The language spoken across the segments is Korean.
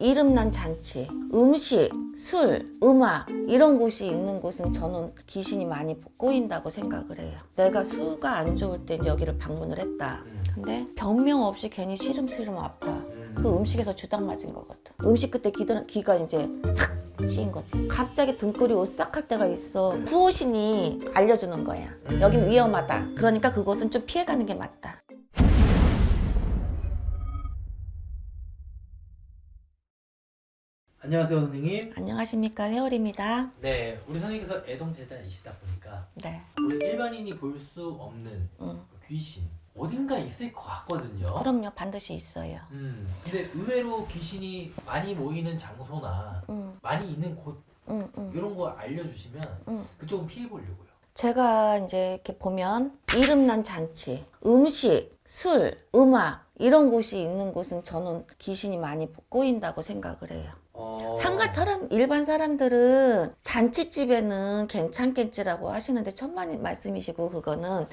이름난 잔치, 음식, 술, 음악 이런 곳이 있는 곳은 저는 귀신이 많이 꼬인다고 생각을 해요. 내가 수가 안 좋을 때 여기를 방문을 했다. 근데 변명 없이 괜히 시름시름 아파. 그 음식에서 주당 맞은 거거든. 음식 그때 기가, 기가 이제 싹 씌인 거지. 갑자기 등골이 오싹할 때가 있어. 수호신이 알려주는 거야. 여긴 위험하다. 그러니까 그곳은 좀 피해가는 게 맞다. 안녕하세요 선생님. 안녕하십니까 헤어리입니다. 네, 우리 선생님께서 애동 제자이시다 보니까 네. 우리 일반인이 볼 수 없는 음. 그 귀신 어딘가 있을 것 같거든요. 그럼요 반드시 있어요. 음, 근데 의외로 귀신이 많이 모이는 장소나 음, 많이 있는 곳 음, 음. 이런 거 알려주시면 음. 그쪽은 피해 보려고요. 제가 이제 이렇게 보면 이름난 잔치, 음식, 술, 음악 이런 곳이 있는 곳은 저는 귀신이 많이 꼬인다고 생각을 해요. 어... 상가 사람 일반 사람들은 잔치집에는 괜찮겠지라고 하시는데 천만 말씀이시고 그거는 음,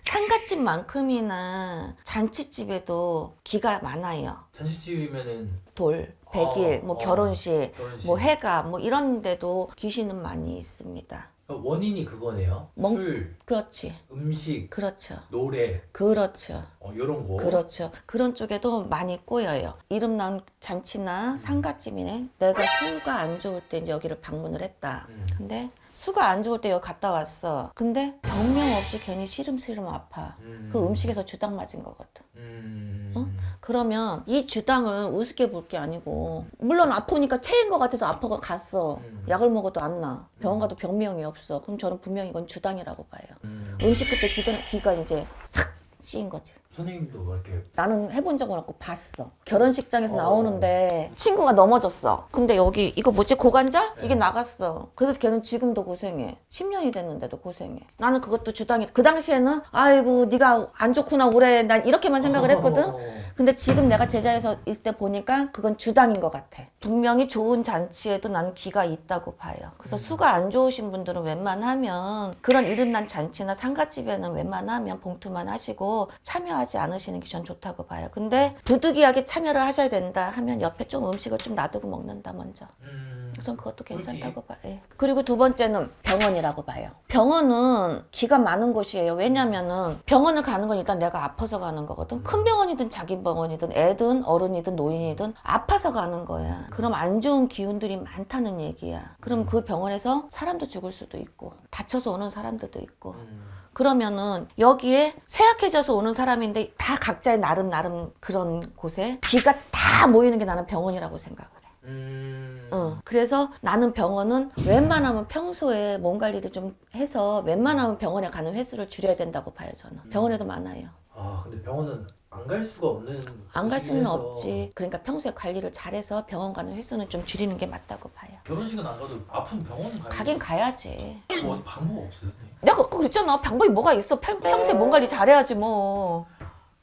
상가집만큼이나 잔치집에도 기가 많아요. 잔치집이면은 돌, 백일, 어, 뭐 어. 결혼식, 그런 식. 뭐 해가 뭐 이런 데도 귀신은 많이 있습니다. 그러니까 원인이 그거네요. 멍- 술, 그렇지. 음식, 그렇죠. 노래, 그렇죠. 어, 이런 거. 그렇죠. 그런 쪽에도 많이 꼬여요. 이름난 잔치나 상가집이네. 내가 수가 안 좋을 때 이제 여기를 방문을 했다. 음. 근데 수가 안 좋을 때 여기 갔다 왔어. 근데 변명 없이 괜히 시름시름 아파. 음. 그 음식에서 주당 맞은 거거든. 음. 어? 그러면 이 주당을 우습게 볼 게 아니고 물론 아프니까 체인 것 같아서 아파가 갔어. 음. 약을 먹어도 안 나. 병원 가도 병명이 없어. 그럼 저는 분명히 이건 주당이라고 봐요. 음. 음식 그때 기가, 기가 이제 싹 씌인 거지. 선생님도 뭐 이렇게 나는 해본 적은 없고 봤어. 결혼식장에서 어. 나오는데 친구가 넘어졌어. 근데 여기 이거 뭐지 고관절? 네. 이게 나갔어. 그래서 걔는 지금도 고생해. 10년이 됐는데도 고생해. 나는 그것도 주당이 그 당시에는 아이고 네가 안 좋구나 올해 난 이렇게만 생각을 했거든. 어. 근데 지금 내가 제자에서 있을 때 보니까 그건 주당인 것 같아. 분명히 좋은 잔치에도 나는 기가 있다고 봐요. 그래서 음. 수가 안 좋으신 분들은 웬만하면 그런 이름난 잔치나 상가집에는 웬만하면 봉투만 하시고 참여하지 않으시는 게 전 좋다고 봐요. 근데 부득이하게 참여를 하셔야 된다 하면 옆에 좀 음식을 좀 놔두고 먹는다 먼저. 음. 전 그것도 괜찮다고. 봐요. 예. 그리고 두 번째는 병원이라고 봐요. 병원은 기가 많은 곳이에요. 왜냐면은 병원을 가는 건 일단 내가 아파서 가는 거거든. 큰 병원이든 자기 병원이든 애든 어른이든 노인이든 아파서 가는 거야. 그럼 안 좋은 기운들이 많다는 얘기야. 그럼 그 병원에서 사람도 죽을 수도 있고 다쳐서 오는 사람들도 있고 음. 그러면은 여기에 쇠약해져서 오는 사람인데 다 각자의 나름 나름 그런 곳에 기가 다 모이는 게 나는 병원이라고 생각을 해. 음. 어, 그래서 나는 병원은 웬만하면 평소에 몸 관리를 좀 해서 웬만하면 병원에 가는 횟수를 줄여야 된다고 봐요, 저는. 병원에도 많아요. 아 근데 병원은 안 갈 수가 없는 안 갈 수는 해서 없지. 그러니까 평소에 관리를 잘해서 병원 가는 횟수는 좀 줄이는 게 맞다고 봐요. 결혼식은 안 가도 아픈 병원 가야 가긴 가야지. 뭐 방법 없어요? 내가 그랬잖아. 방법이 뭐가 있어. 평, 평소에 몸 관리 잘해야지 뭐.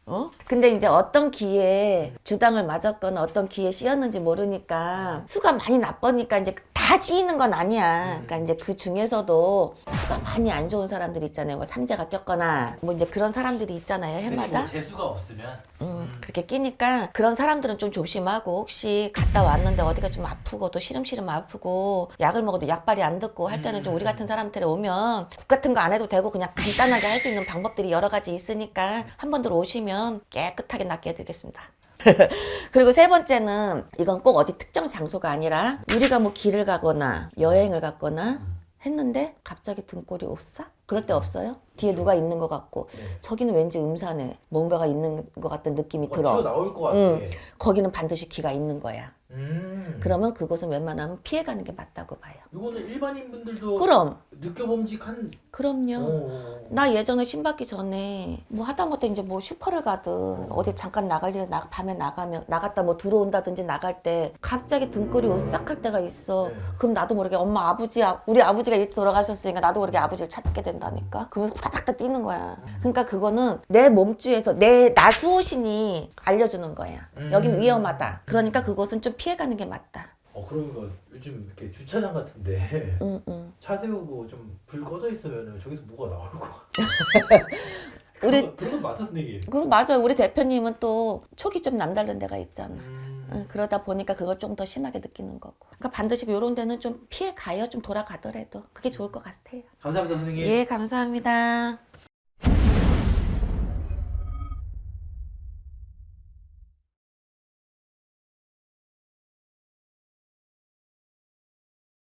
어? 근데 이제 어떤 기회에 주당을 맞았거나 어떤 기회에 씌었는지 모르니까 수가 많이 나쁘니까 이제 다 씌이는 건 아니야. 그러니까 이제 그 중에서도 수가 많이 안 좋은 사람들 있잖아요. 뭐 삼재가 꼈거나 뭐 이제 그런 사람들이 있잖아요. 해마다. 뭐 재수가 없으면 음, 그렇게 끼니까 그런 사람들은 좀 조심하고 혹시 갔다 왔는데 어디가 좀 아프고 또 시름시름 아프고 약을 먹어도 약발이 안 듣고 할 때는 좀 우리 같은 사람들이 오면 국 같은 거 안 해도 되고 그냥 간단하게 할 수 있는 방법들이 여러 가지 있으니까 한 번들 오시면 깨끗하게 낫게 해드리겠습니다. 그리고 세 번째는 이건 꼭 어디 특정 장소가 아니라 우리가 뭐 길을 가거나 여행을 갔거나 했는데 갑자기 등골이 오싹? 그럴 때 없어요? 뒤에 누가 있는 것 같고 네. 저기는 왠지 음산해 뭔가가 있는 것 같은 느낌이 들어 나올 것 같아. 응. 거기는 반드시 기가 있는 거야 음. 그러면 그곳은 웬만하면 피해가는 게 맞다고 봐요 이거는 일반인 분들도 그럼 느껴봄직한. 그럼요. 어. 나 예전에 신받기 전에 뭐 하다못해 이제 뭐 슈퍼를 가든 어디 잠깐 나갈 일에 나, 밤에 나가면 나갔다 뭐 들어온다든지 나갈 때 갑자기 등골이 오싹할 때가 있어. 네. 그럼 나도 모르게 엄마 아버지 아- 우리 아버지가 일찍 돌아가셨으니까 나도 모르게 아버지를 찾게 된다니까? 그러면서 후다닥 다 뛰는 거야. 그러니까 그거는 내 몸주에서 내 나수호신이 알려주는 거야. 음. 여긴 위험하다. 그러니까 그곳은 좀 피해가는 게 맞다 어 그러면 요즘 이렇게 주차장 같은데 응, 응. 차 세우고 좀 불 꺼져 있으면 저기서 뭐가 나올 것 같아. 우리 그런 거- 그런 거 맞아 선생님. 그리고 맞아요 우리 대표님은 또 촉이 좀 남다른 데가 있잖아 음. 응, 그러다 보니까 그걸 좀 더 심하게 느끼는 거고. 그러니까 반드시 이런 데는 좀 피해 가요. 좀 돌아가더라도 그게 좋을 것 같아요. 감사합니다 선생님. 예, 감사합니다.